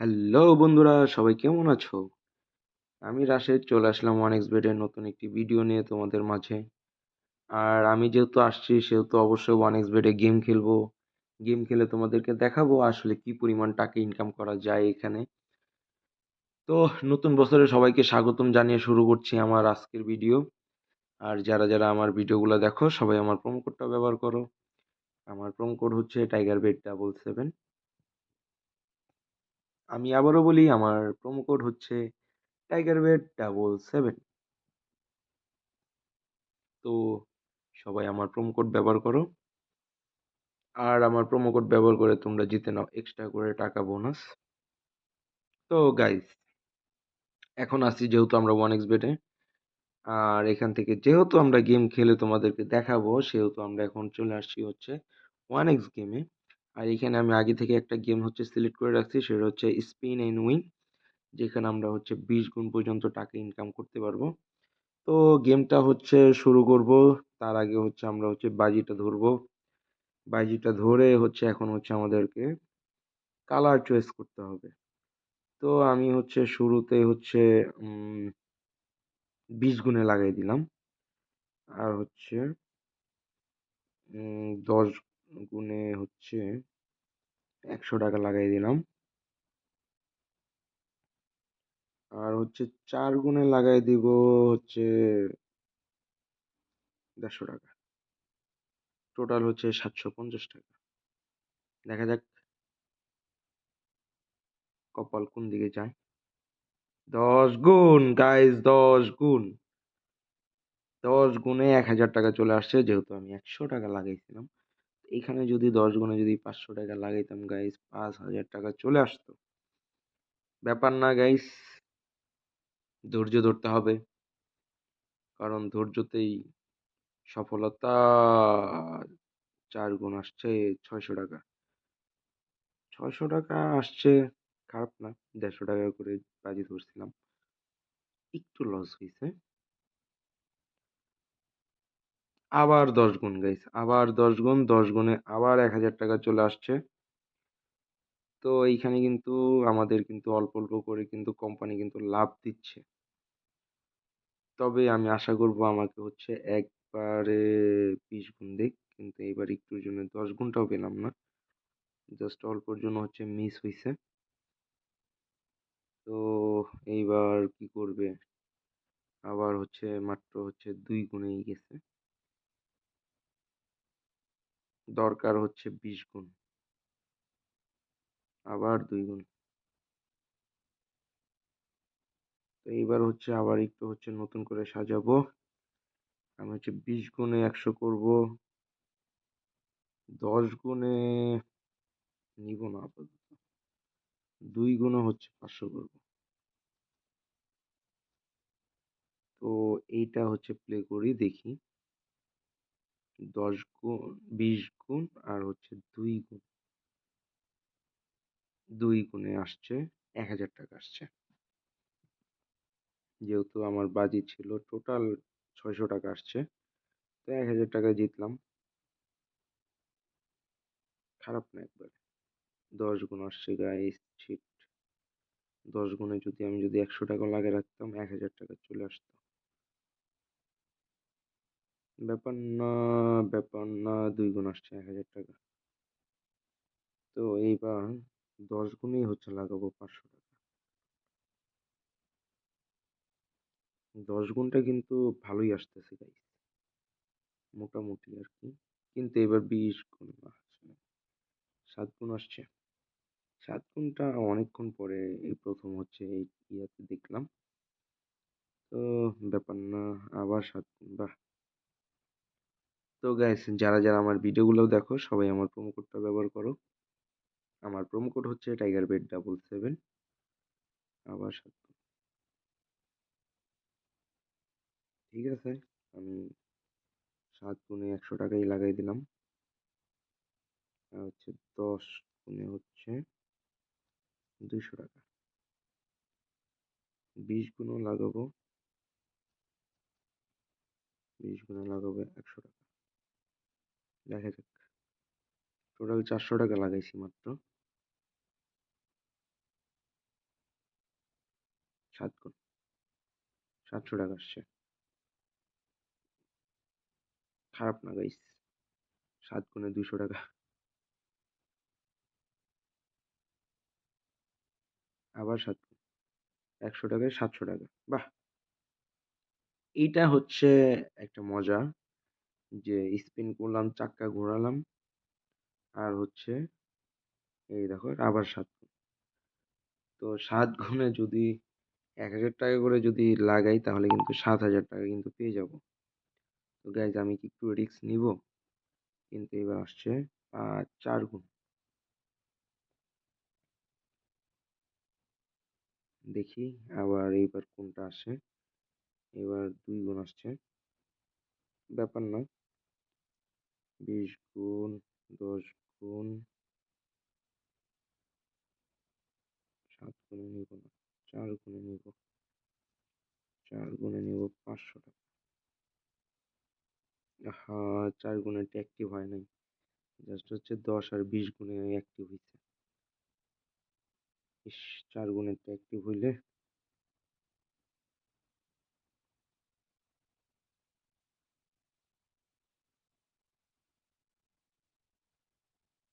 Hello বন্ধুরা সবাই কেমন আছো? আমি রাশেদ চলে আসলাম ওয়ান এক্স বেডের নতুন একটি ভিডিও নিয়ে তোমাদের মাঝে। আর আমি যেহেতু আসছি সেহেতু অবশ্যই ওয়ান এক্স বেডে গেম খেলব। গেম খেলে তোমাদেরকে দেখাবো আসলে কি পরিমাণ টাকা ইনকাম করা যায় এখানে। তো নতুন বছরে সবাইকে স্বাগতম জানিয়ে শুরু করছি আমার আজকের ভিডিও। আর যারা, যারা আমার ভিডিওগুলো দেখো সবাই আমার প্রোমো কোডটা ব্যবহার করো। আমার প্রোমো কোড হচ্ছে টাইগার বেড ডাবল সেভেন। আমি আবারও বলি, আমার প্রোমো কোড হচ্ছে টাইগার বেড ডাবল সেভেন। তো সবাই আমার প্রোমো কোড ব্যবহার করো। আর আমার প্রোমো কোড ব্যবহার করে তোমরা জিতে নাও এক্সট্রা করে টাকা বোনাস। তো গাইস এখন আসছি যেহেতু আমরা ওয়ান এক্স বেটে আর এখান থেকে যেহেতু আমরা গেম খেলে তোমাদেরকে দেখাবো, সেহেতু আমরা এখন চলে আসছি হচ্ছে ওয়ান এক্স গেমে আর এখানে আমি আগে থেকে একটা গেম হচ্ছে সিলেক্ট করে রাখছি, সেটা হচ্ছে স্পিন অ্যান্ড উইন, যেখানে আমরা হচ্ছে বিশ গুণ পর্যন্ত টাকা ইনকাম করতে পারব। তো গেমটা হচ্ছে শুরু করব, তার আগে হচ্ছে আমরা হচ্ছে বাজিটা ধরবো। বাজিটা ধরে হচ্ছে এখন হচ্ছে আমাদেরকে কালার চয়েস করতে হবে। তো আমি হচ্ছে শুরুতে হচ্ছে বিশ গুণে লাগাই দিলাম। আর হচ্ছে দশ গুণে হচ্ছে একশো টাকা লাগাই দিলাম। আর হচ্ছে চার গুণে লাগাই দিব হচ্ছে দেড়শো টাকা। টোটাল হচ্ছে সাতশো পঞ্চাশ টাকা। দেখা যাক কপাল কোন দিকে যায়। দশ গুণ গাইজ দশ গুণ। দশ গুণে এক হাজার টাকা চলে আসছে, যেহেতু আমি একশো টাকা লাগাইছিলাম। এখানে যদি দশ গুণে যদি পাঁচশো টাকা লাগাইতাম গাইজ পাঁচ হাজার টাকা চলে আসতো। ব্যাপার না গাইস ধৈর্য ধরতে হবে। কারণ ধৈর্যতেই সফলতা চার গুণ আসছে ছয়শো টাকা। ছয়শো টাকা আসছে, খারাপ না, দেড়শো টাকা করে বাজি ধরছিলাম। একটু লস হয়েছে আবার দশ গুণ গাইস আবার দশ গুণ, দশ গুণে আবার এক হাজার টাকা চলে আসছে। তো এইখানে কিন্তু আমাদের কিন্তু অল্প অল্প করে কিন্তু কোম্পানি কিন্তু লাভ দিচ্ছে। তবে আমি আশা করব আমাকে হচ্ছে একবারে বিশ গুণ দিক, কিন্তু এবার একটুর জন্য দশ গুণটাও পেলাম না। জাস্ট অল্পর জন্য হচ্ছে মিস হয়েছে তো এইবার কি করবে? আবার হচ্ছে মাত্র হচ্ছে দুই গুণেই গেছে। দরকার হচ্ছে বিশ গুণ। আবার দুই গুণ। তো এইবার হচ্ছে আবার একটু হচ্ছে নতুন করে সাজাবো। আমি হচ্ছে বিশ গুণে একশো করব। দশ গুণে নিব না আপাতত। দুই গুণে হচ্ছে পাঁচশো করব। তো এইটা হচ্ছে প্লে করি, দেখি। দশ গুণ, বিশ গুণ আর হচ্ছে দুই গুণ। দুই গুণে আসছে এক হাজার টাকা আসছে। যেহেতু আমার বাজি ছিল টোটাল ছয়শো টাকা আসছে। তো এক হাজার টাকা জিতলাম। খারাপ না একবারে। দশ গুণ আসছে গাইস ছিট দশ গুণে যদি আমি যদি একশো টাকা লাগে রাখতাম, এক হাজার টাকা চলে আসতো। ব্যাপার না ব্যাপার না, দুই গুণ আসছে এক হাজার টাকা। তো এইবার দশ গুণেই হচ্ছে লাগাবো পাঁচশো টাকা। দশ গুণটা কিন্তু ভালোই আসতেছে গাইস মোটামুটি আর কি। কিন্তু এবার বিশ গুণ আসছে সাত গুণ আসছে। সাত গুণটা অনেকক্ষণ পরে এই প্রথম হচ্ছে এই ইয়াতে দেখলাম। তো ব্যাপার না, আবার সাত গুণ, বাহ! তো গাইস যারা যারা আমার ভিডিওগুলো দেখো, সবাই আমার প্রোমো কোডটা ব্যবহার করো। আমার প্রোমো কোড হচ্ছে টাইগার বেড ডাবল সেভেন আবার ঠিক আছে, আমি সাত গুণে একশো টাকাই লাগাই দিলাম। আর হচ্ছে দশ গুণে হচ্ছে দুইশো টাকা। বিশ গুণও লাগাবো। বিশ গুণে লাগাবো একশো টাকা। দেখা যাক। টোটাল চারশো টাকা লাগাইছি মাত্র। সাত গুণ। সাতশো টাকা আসছে। খারাপ না গাইস সাত গুণে দুশো টাকা। আবার সাত একশো টাকায় সাতশো টাকা। বাহ! এইটা হচ্ছে একটা মজা। যে স্পিন করলাম, চাক্কা ঘোরালাম। আর হচ্ছে এই দেখো আবার সাত তো সাত গুণে যদি এক হাজার টাকা করে যদি লাগাই, তাহলে কিন্তু সাত হাজার টাকা কিন্তু পেয়ে যাব। তো গাইজ আমি কি একটু রিস্ক নিব? কিন্তু এবার আসছে চার গুণ দেখি আবার এইবার কোনটা আসে। এবার দুই গুণ আসছে। ব্যাপার না বিশ গুণ দশ গুণ সাত গুণে নিব না, চার গুণে নিব। চার গুণে নিব পাঁচশো টাকা। হ্যাঁ চার গুণেরটা অ্যাক্টিভ হয় নাই। জাস্ট হচ্ছে দশ আর বিশ গুণে অ্যাক্টিভ হয়েছে ইস, চার গুণেরটা অ্যাক্টিভ হইলে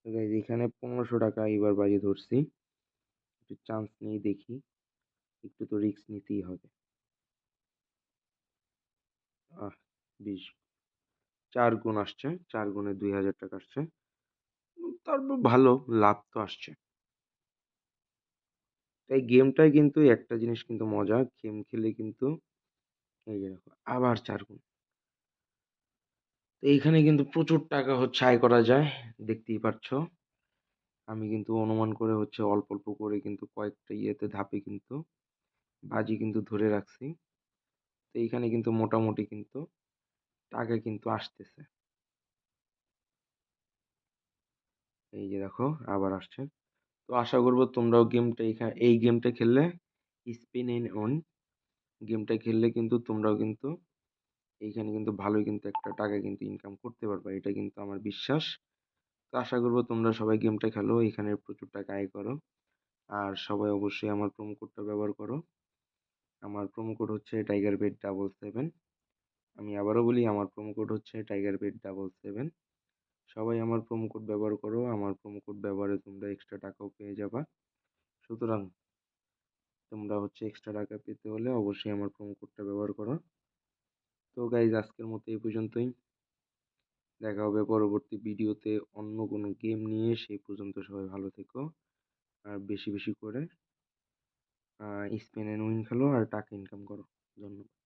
গাইজ এখানে পনেরোশো টাকা এবার বাজি ধরছি। একটু চান্স নিয়ে দেখি, একটু তো রিস্ক নিতেই হবে। আহ, বিশ। চার গুণ আসছে, চার গুণে দুই হাজার টাকা আসছে। তারপর ভালো, লাভ তো আসছে। তাই গেমটায় কিন্তু একটা জিনিস কিন্তু মজা গেম খেলে কিন্তু, এই যে আবার চার গুণ। তো এইখানে কিন্তু প্রচুর টাকা হচ্ছে আয় করা যায়, দেখতেই পাচ্ছ আমি কিন্তু অনুমান করে হচ্ছে অল্প অল্প করে কিন্তু কয়েকটা ইয়েতে ধাপে কিন্তু বাজি কিন্তু ধরে রাখছি। তো এইখানে কিন্তু মোটামুটি কিন্তু টাকা কিন্তু আসতেছে। এই যে দেখো, আবার আসছে। তো আশা করব তোমরাও গেমটা এখানে এই গেমটা খেললে, স্পিন ইন অন, গেমটা খেললে কিন্তু তোমরাও কিন্তু এইখানে কিন্তু ভালোই কিন্তু একটা টাকা কিন্তু ইনকাম করতে পারবা, এটা কিন্তু আমার বিশ্বাস। তো আশা করব তোমরা সবাই গেমটা খেলো, এখানে প্রচুর টাকা আয় করো। আর সবাই অবশ্যই আমার প্রোমো কোডটা ব্যবহার করো। আমার প্রোমো কোড হচ্ছে টাইগার বেড ডাবল সেভেন আমি আবারও বলি, আমার প্রোমো কোড হচ্ছে টাইগার বেড ডাবল সেভেন সবাই আমার প্রোমো কোড ব্যবহার করো, আমার প্রোমো কোড ব্যবহারে তোমরা এক্সট্রা টাকাও পেয়ে যাবা। সুতরাং তোমরা হচ্ছে এক্সট্রা টাকা পেতে হলে অবশ্যই আমার প্রোমো কোডটা ব্যবহার করো। তো গাইজ আজকের মতো এই পর্যন্তই। দেখা হবে পরবর্তী ভিডিওতে অন্য কোনো গেম নিয়ে। সেই পর্যন্ত সবাই ভালো থেকো। আর বেশি বেশি করে স্পেন উইন খেলো আর টাকা ইনকাম করো। ধন্যবাদ।